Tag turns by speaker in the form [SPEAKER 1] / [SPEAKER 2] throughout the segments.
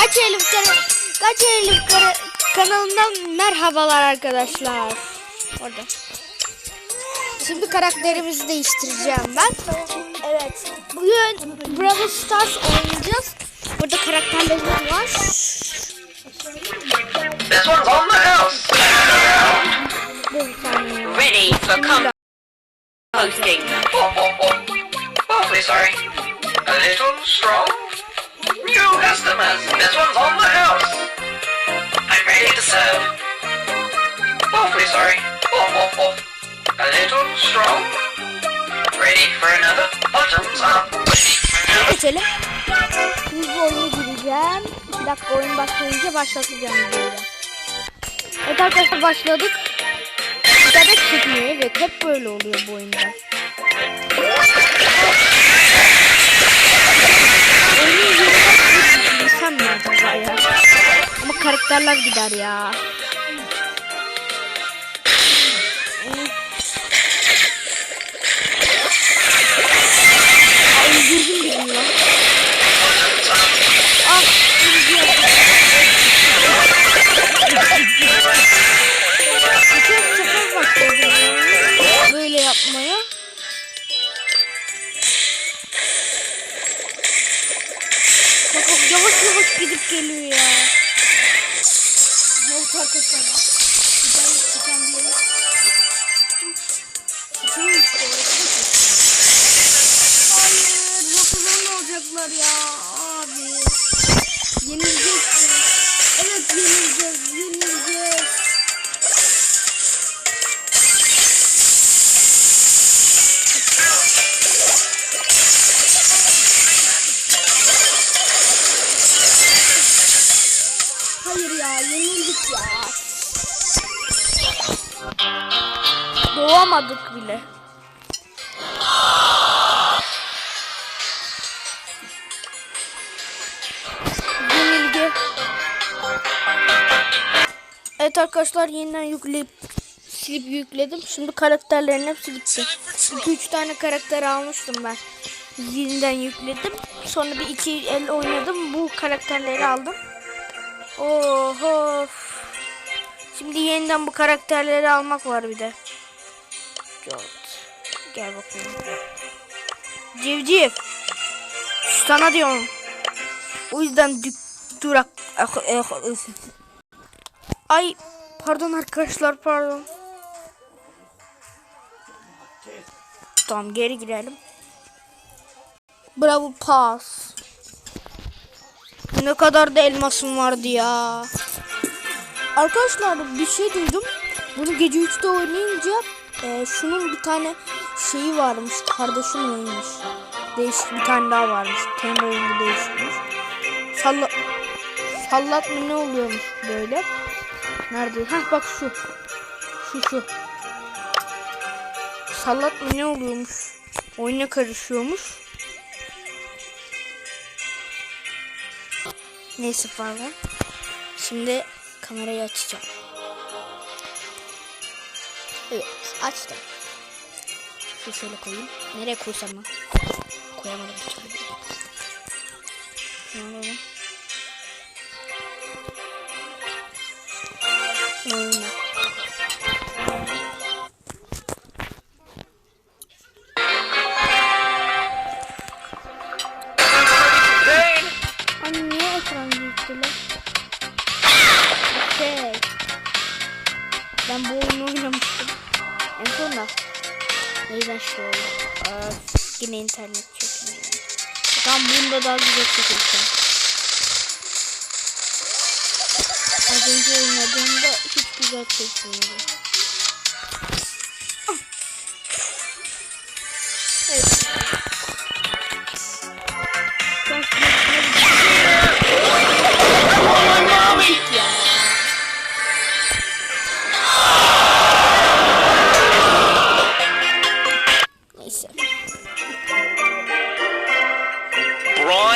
[SPEAKER 1] Kaç Elif Kara, Kaç Elif Kara kanalından merhabalar arkadaşlar. Orada. Şimdi karakterimizi değiştireceğim ben. Evet. Bugün Brawl Stars oynayacağız. Burada karakterlerimiz var.
[SPEAKER 2] This one's on the house.
[SPEAKER 3] Ready for com- posting.
[SPEAKER 2] Oh, oh, oh. Awfully sorry. A little strong. New customers. This one's on the house. I'm ready to serve. Awfully sorry. Oh, oh, oh. A little strong. Ready for another. Bottoms up.
[SPEAKER 1] Geçelim. Şimdi bu oyuna gireceğim. Bir dakika oyun başlayınca başlatacağım videoyu. Evet arkadaşlar başladık. İnternet çekmiyor evet hep böyle oluyor bu oyunda. Ama karakterler gider ya. Evet arkadaşlar. Tane çıkan bir yere. Hayır. Dokuzun olacaklar ya. Abi. Yenileceğiz. Evet yenileceğiz. Yenildik ya. Doğamadık bile. Yenilgi. Evet arkadaşlar yeniden yükleyip silip yükledim. Şimdi karakterlerin hepsi bitti. 2-3 tane karakter almıştım ben. Yeniden yükledim. Sonra bir iki el oynadım. Bu karakterleri aldım. Oho. Şimdi yeniden bu karakterleri almak var bir de. George. Gel bakayım. Civciv. Sana diyorum. O yüzden dük, durak. Ah, ah. Ay pardon arkadaşlar pardon. Tamam geri girelim. Bravo pass. Ne kadar da elmasım vardı ya. Arkadaşlar bir şey duydum. Bunu gece 3'te oynayınca e, şunun bir tane şeyi varmış. Kardeşim neymiş? Değişik bir tane daha varmış. Kendi oyunda değişikmiş. Salla sallat mı ne oluyormuş böyle? Nerede? Heh bak şu. Şu şu. Sallat mı ne oluyormuş? Oyuna karışıyormuş. Neyse pardon. Şimdi kamerayı açacağım. Evet açtım. Şu şöyle koyayım. Nereye koysam lan? Koyamadım bir. Oyunu oynamıştım. En sonunda. Neyden şey oldu? Aa, yine internet çekmiyor. Tam bunda daha güzel çekilsin. Az önce oynadığımda hiç güzel çekmiyordu.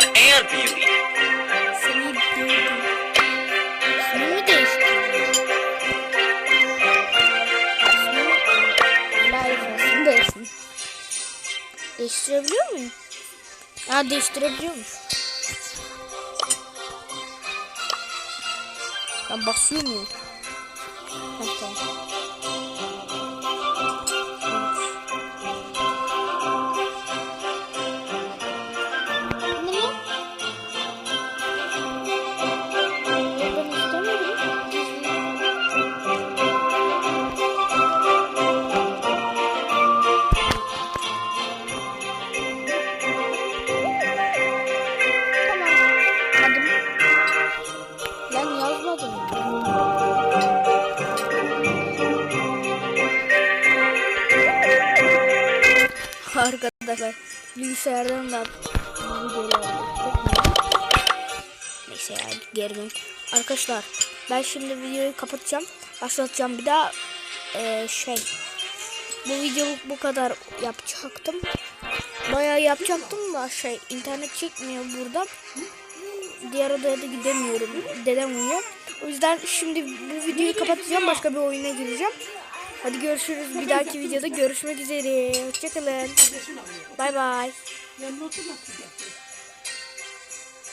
[SPEAKER 2] And beauty.
[SPEAKER 1] Seni gördüm. İsmimi değiştirdim. İsmimi Life aslında ismi. Değiştirebiliyor muyum? Ha değiştirebiliyormuş. Ben basıyor muyum? Ha, tamam. Arkadaşlar bilgisayardan da Neyse ya geri. Arkadaşlar ben şimdi videoyu kapatacağım. Başlatacağım bir daha. Ee, şey bu video bu kadar yapacaktım. Bayağı yapacaktım da şey internet çekmiyor burada. Diğer odaya da gidemiyorum. Dedem uyuyor. O yüzden şimdi bu videoyu kapatacağım. Başka bir oyuna gireceğim. Hadi görüşürüz. Bir dahaki videoda görüşmek üzere. Hoşçakalın. Bay bay.